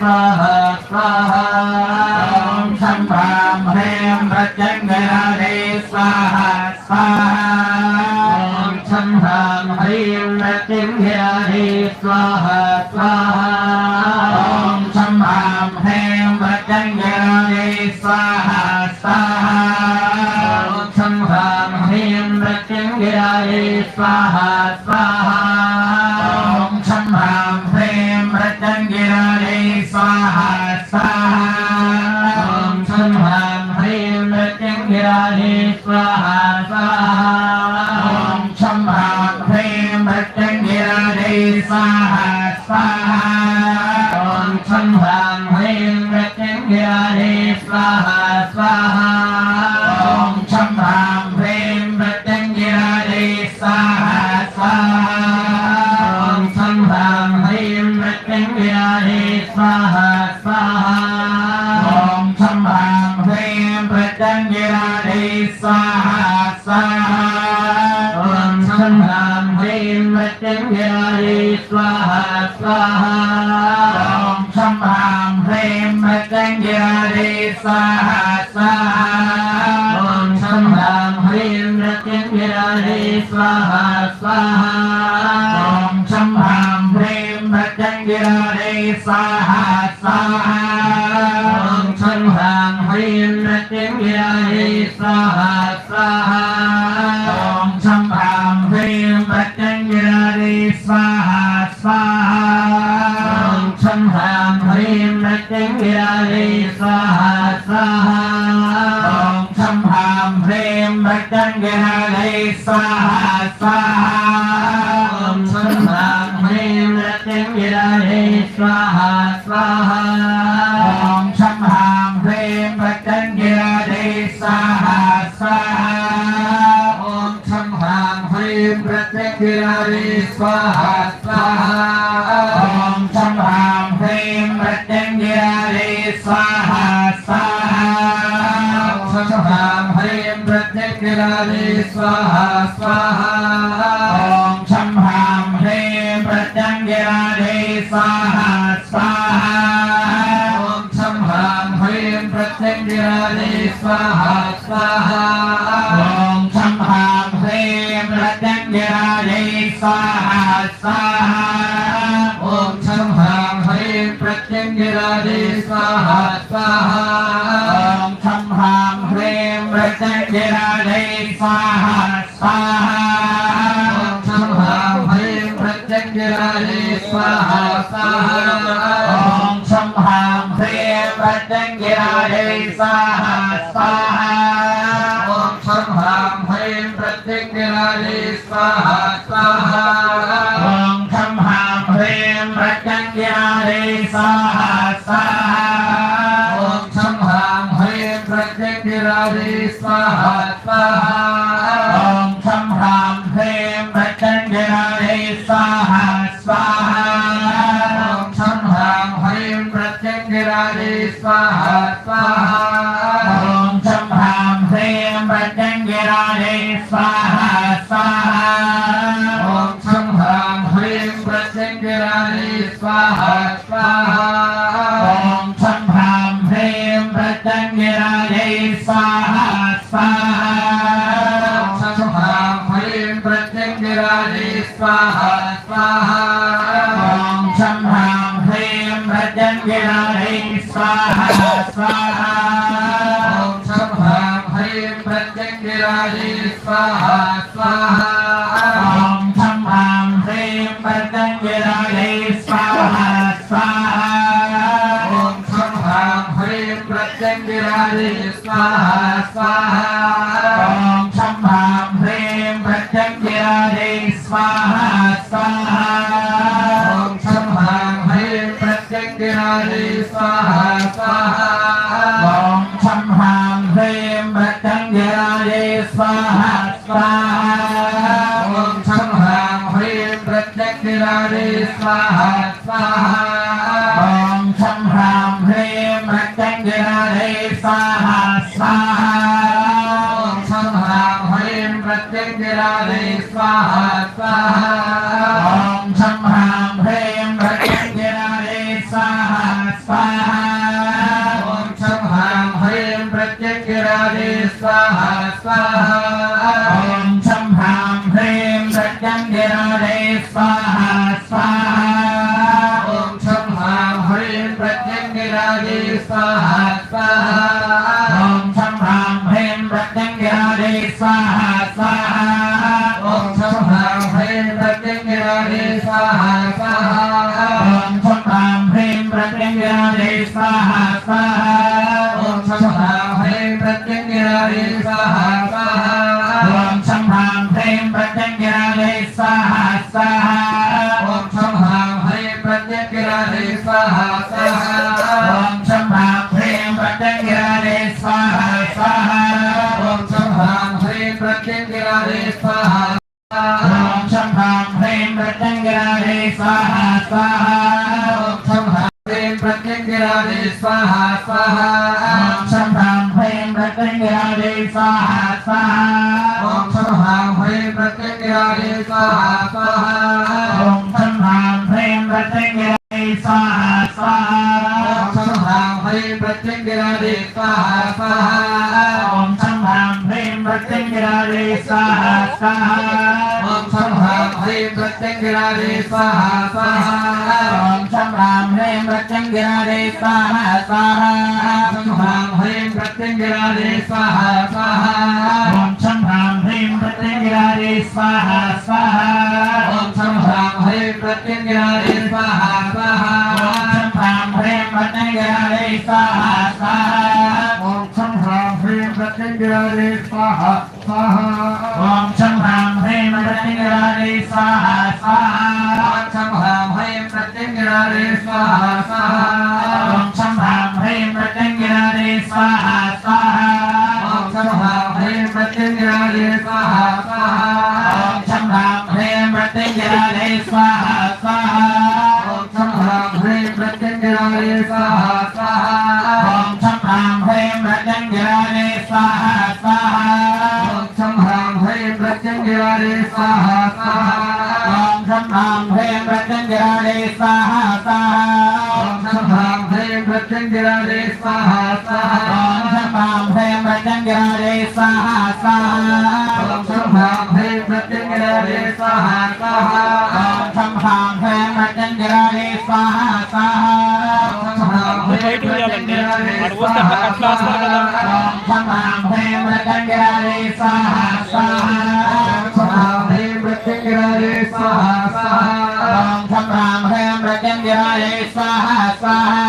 स्वाहा स्वाहा ॐ शं ह्रां ह्रीं मृत्यङ्गराधे स्वाहा स्वाहा ॐ शं ह्रां ह्रीं मृत्युङ्गिराधे स्वाहा ไฟฟ้า Hare Swaha Swaha गणालय स्वाहा स्वाहा ॐ शम्भ्राह्मणे नृत्यं विराहे स्वाहा स्वाहा ॐ शम्भ्रां ह्रीं प्रत्यं गिराधे स्वाहा स्वाहा ॐ शम्भ्रां ह्रीं प्रत्यं गिराधे स्वाहा गिरादे स्वाहा स्वाहा। ॐ खं हाँ ह्रीं मृत्यङ्गिरादे स्वाहा स्वाहा। ॐ खं हाँ ह्रीं स्वाहा। 花。वेदायै स्वाहा स्वाहा ॐ शं ह्रां ह्रीं प्रत्यङ्गिराजै स्वाहा स्वाहा स्वाहा स्वाहा ॐ शं ह्रां ह्रीं प्रत्यङ्गिराधे स्वाहा स्वाहा ॐ शं ह्रां ह्रीं प्रत्यङ्गिराधे स्वाहा स्वाहा ह्रीं मृत्यङ्गिराजे स्वाहा स्वाहा। ॐ शं ह्रीं प्रत्यङ्गिराजे स्वाहा स्वाहा। ॐ शं ह्रीं मृत्यङ्गिराजे स्वाहा स्वाहा। ॐ शं ह्रीं प्रत्यङ्गिराजे स्वाहा स्वाहा। ॐ शं ह्रीं मृत्यङ्गिराजे स्वाहा स्वाहा। ॐ शं ह्रीं प्रत्यङ्गिराजे स्वाहा स्वाहा। ॐ शं ह्रीं मृत्यङ्गिराजे स्वाहा स्वाहा। प्रत्यङ्गिराजे स्वाहा स्वाहा ॐ शं हां ह्रीं मृत्यङ्गिराजे स्वाहा स्वाहा ॐ शं हां ह्रीं प्रत्यङ्गिराजे स्वाहा स्वाहा ॐ शं हां ह्रीं मृत्यङ्गिराजे स्वाहा स्वाहा ॐ शं हां ह्रीं प्रत्यङ्गिराजे स्वाहा स्वाहा ॐ शं हां ह्रीं मृत्यङ्गिराजे स्वाहा स्वाहा ॐ शं हां ह्रीं प्रत्यङ्गिराजे स्वाहा स्वाहा ॐ शं हां ह्रीं मृत्यङ्गिराजे स्वाहा स्वाहा ॐ शं हां ह्रीं प्रत्यङ्गिराजे स्वाहा स्वाहा ॐ शं हां ह्रीं मृत्यङ्गिराजे स्वाहा स्वाहा ॐ शं हां ह्रीं प्रत्यङ्गिराजे स्वाहा स्वाहा ॐ शं हां ह्रीं मृत्यङ्गिराजे स्वाहा स्वाहा ॐ शं हां ह्रीं प्रत्यङ्गिराजे स्वाहा स्वाहा ॐ शं हां ह्रीं मृत्यङ्गिराजे स्वाहा स्वाहा ॐ शं हां ह्रीं प्रत्यङ्गिराजे मृत्यङ्गिराजे स्वाहा स्वाहा। ॐ शं ह्रीं प्रत्यङ्गिराजे स्वाहा स्वाहा। ॐ शं ह्रीं मृत्यङ्गिराजे स्वाहा स्वाहा। ॐ शं ह्रीं प्रत्यङ्गिराजे स्वाहा स्वाहा। ॐ शं ह्रीं मृत्यङ्गिराजे स्वाहा स्वाहा। ॐ शं ह्रीं प्रत्यङ्गिराजे स्वाहा स्वाहा। स्वाहा स्वाहा ॐ शं हां ह्रीं मृत्यङ्गिराजे स्वाहा स्वाहा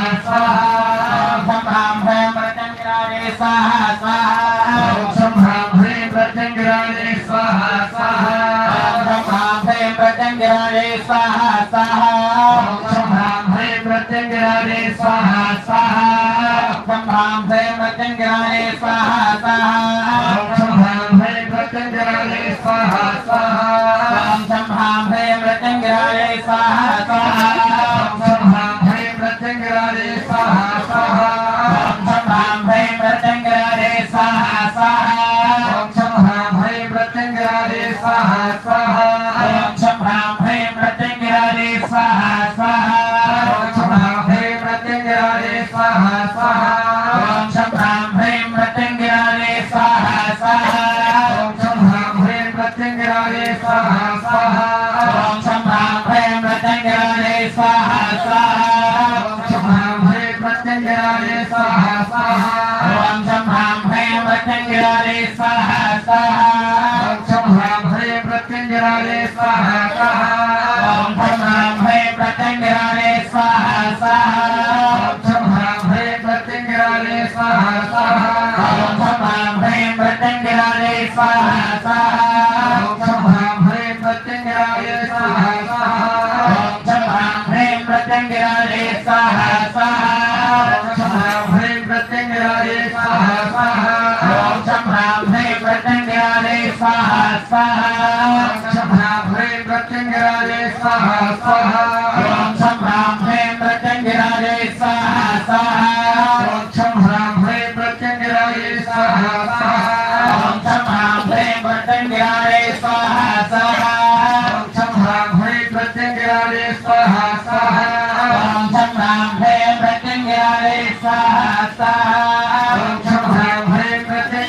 स्वाहा स्वाहा ओम संभ्राभ्रे प्रत्यञ्जराले स्वाहा स्वाहा ओम संभ्राभ्रे प्रत्यञ्जराले स्वाहा स्वाहा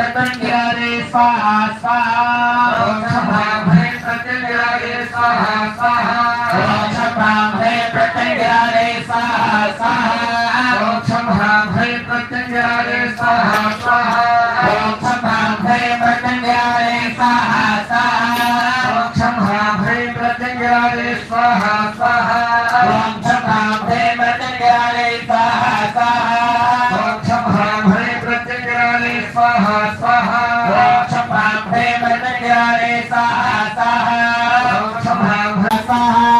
ह्रीं मृत्युञ्जयाय स्वाहा स्वाहा ॐ शं ह्रां ह्रीं प्रत्यञ्जयाय स्वाहा स्वाहा ॐ शं ह्रां ह्रीं मृत्युञ्जयाय स्वाहा स्वाहा ॐ शं ह्रां ह्रीं प्रत्यञ्जयाय स्वाहा स्वाहा ॐ शं ह्रां ह्रीं मृत्युञ्जयाय स्वाहा स्वाहा ॐ शं ह्रां ह्रीं प्रत्यञ्जयाय स्वाहा स्वाहा स्वाहा स्वाहा ॐ शं ह्रां ह्रीं मृत्युञ्जयाय स्वाहा स्वाहा ॐ शं ह्रां ह्रीं स्वाहा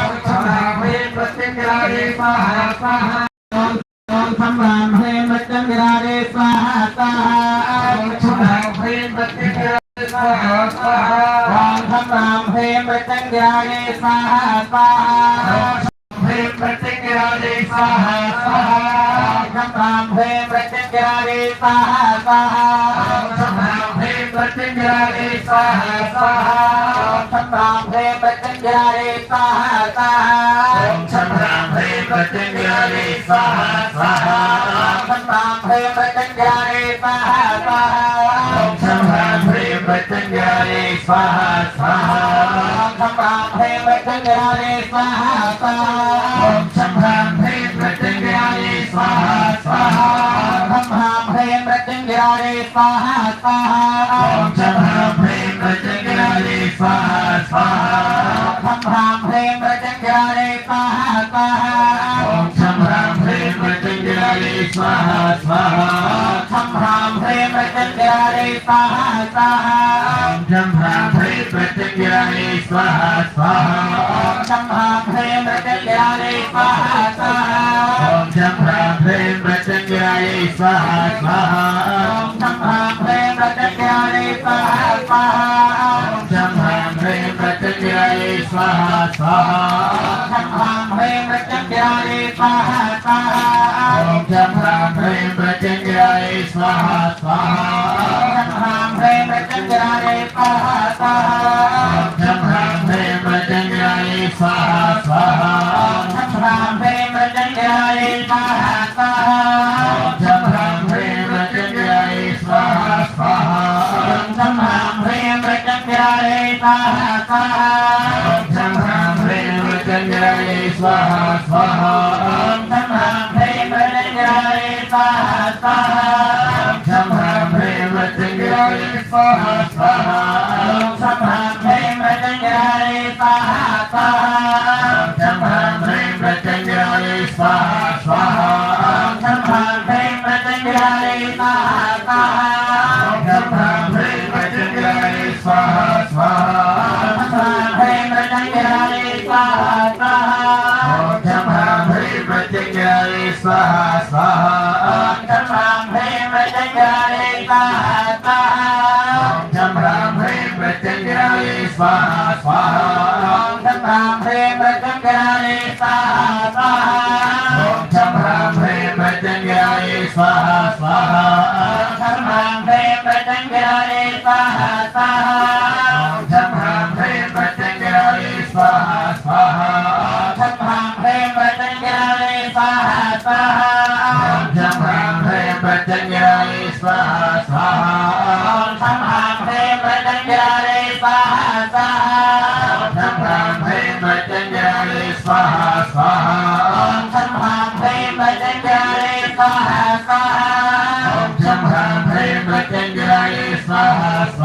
ॐ शं ह्रां ह्रीं प्रत्यञ्जयाय स्वाहा स्वाहा ॐ शं ह्रां ह्रीं मृत्युञ्जयाय स्वाहा स्वाहा ॐ शं ह्रां ह्रीं प्रत्यञ्जयाय स्वाहा स्वाहा ॐ शं ह्रां ह्रीं मृत्युञ्जयाय स्वाहा स्वाहा ह्रीं प्रत्यञ्जयाय स्वाहा स्वाहा ॐ शं ह्रां ह्रीं मृत्युञ्जयाय स्वाहा स्वाहा ॐ शं ह्रां ह्रीं प्रत्यञ्जयाय स्वाहा स्वाहा ॐ शं ह्रां ह्रीं मृत्युञ्जयाय स्वाहा स्वाहा ॐ शं ह्रां ह्रीं प्रत्यञ्जयाय स्वाहा स्वाहा ॐ शं ह्रां ह्रीं मृत्युञ्जयाय स्वाहा स्वाहा ॐ शं ह्रां ह्रीं प्रत्यञ्जयाय स्वाहा स्वाहा ॐ शं ह्रां ह्रीं मृत्युञ्जयाय स्वाहा स्वाहा ॐ शं ह्रां ह्रीं प्रत्यञ्जयाय स्वाहा स्वाहा ॐ शं ह्रां ప్రత్యంగిరాజే స్వాహ స్వాహ ఓం చభ్రాం హ్రీం ప్రత్యంగిరాజే స్వాహ స్వాహ ఓం హ్రాం హ్రీం ప్రత్యంగిరాజే స్వాహ స్వాహ స్వాహ ह्रां ह्रीं प्रत्यञ्जराय स्वाहा स्वाहा ह्रां ह्रीं प्रत्यञ्जराय स्वाहा स्वाहा ह्रां ह्रीं प्रत्यञ्जराय स्वाहा स्वाहा ह्रां ह्रीं प्रत्यञ्जराय स्वाहा स्वाहा ह्रां ह्रीं प्रत्यञ्जराय स्वाहा स्वाहा ह्रां ह्रीं प्रत्यञ्जराय स्वाहा स्वाहा ह्रां ह्रीं प्रत्यञ्जराय स्वाहा स्वाहा fire, fire. Come on, pray, let the glory fall. स्वाहा स्वाहा ॐ तत्रां ह्रीं प्रत्यङ्गराणे स्वाहा स्वाहा स्वाहा ॐ शं ह्रां ह्रीं मृत्यञ्जयाय स्वाहा स्वाहा ॐ शं ह्रां ह्रीं मृत्यञ्जयाय स्वाहा स्वाहा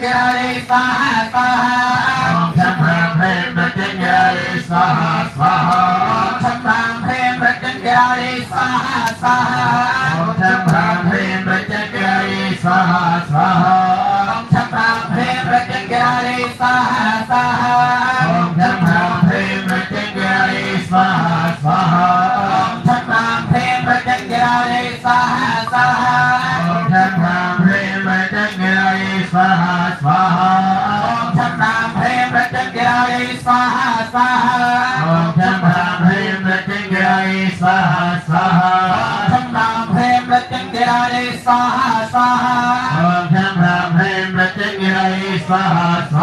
ప్రత్యంగారే స్వాహ స్వాహ. బ్రహ్మే ప్రత్యంగారే స్వాహ స్వాహ. బ్రహ్మే ప్రత్యంగారే స్వాహ స్వాహ. బ్రహ్మే ప్రత్యంగారే స్వాహ స్వాహ. బ్రహ్మే ప్రత్యంగారే స్వాహ. Ha ha ha!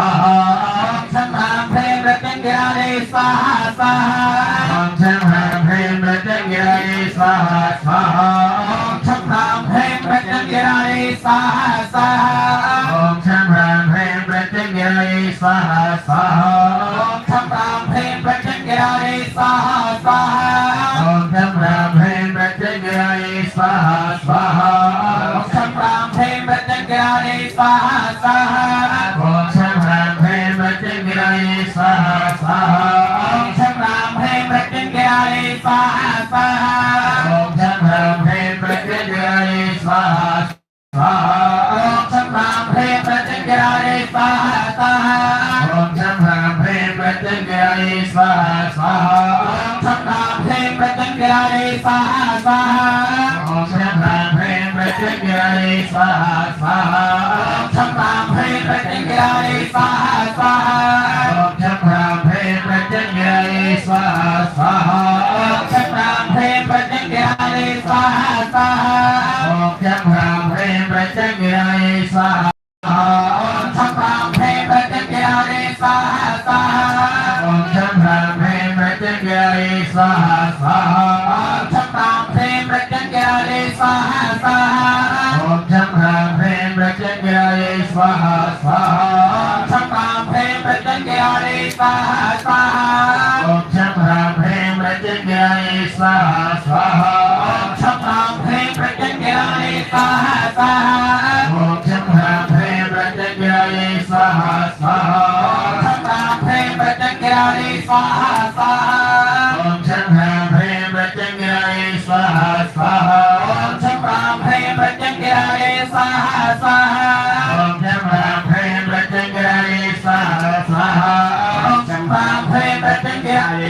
Pratigirani Swaha Swaha Chambam Bhai Pratigirani Swaha Swaha Chambam Bhai Pratigirani Swaha Swaha Chambam Bhai Pratigirani Swaha Swaha स्वाहा स्वाहा शं ह्रां ह्रीं मृत्युञ्जयाय स्वाहा स्वाहा ॐ शं ह्रां ह्रीं मृत्युंजयाय स्वाहा स्वाहा शं ह्रां ह्रीं मृत्युञ्जयाय स्वाहा स्वाहा ॐ शं ह्रां ह्रीं मृत्युंजयाय स्वाहा स्वाहा शं ह्रां ह्रीं मृत्युञ्जयाय स्वाहा स्वाहा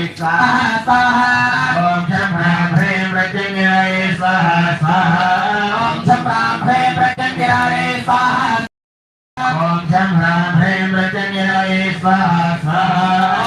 स्वाहा स्वाहा ॐ शं ह्रां ह्रीं मृत्युंजयाय स्वाहा स्वाहा ॐ शं ह्रां ह्रीं मृत्युञ्जयाय स्वाहा ॐ शं ह्रां ह्रीं मृत्युंजयाय स्वाहा स्वाहा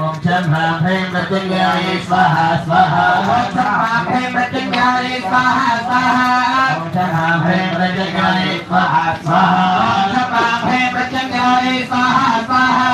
ॐ शं ह्रां ह्रीं मृत्युञ्जयाय स्वाहा स्वाहा ॐ शं ह्रां ह्रीं मृत्युंजयाय स्वाहा स्वाहा ॐ शं ह्रां ह्रीं मृत्युञ्जयाय स्वाहा ॐ स्वाहा शं ह्रां ह्रीं मृत्युंजयाय स्वाहा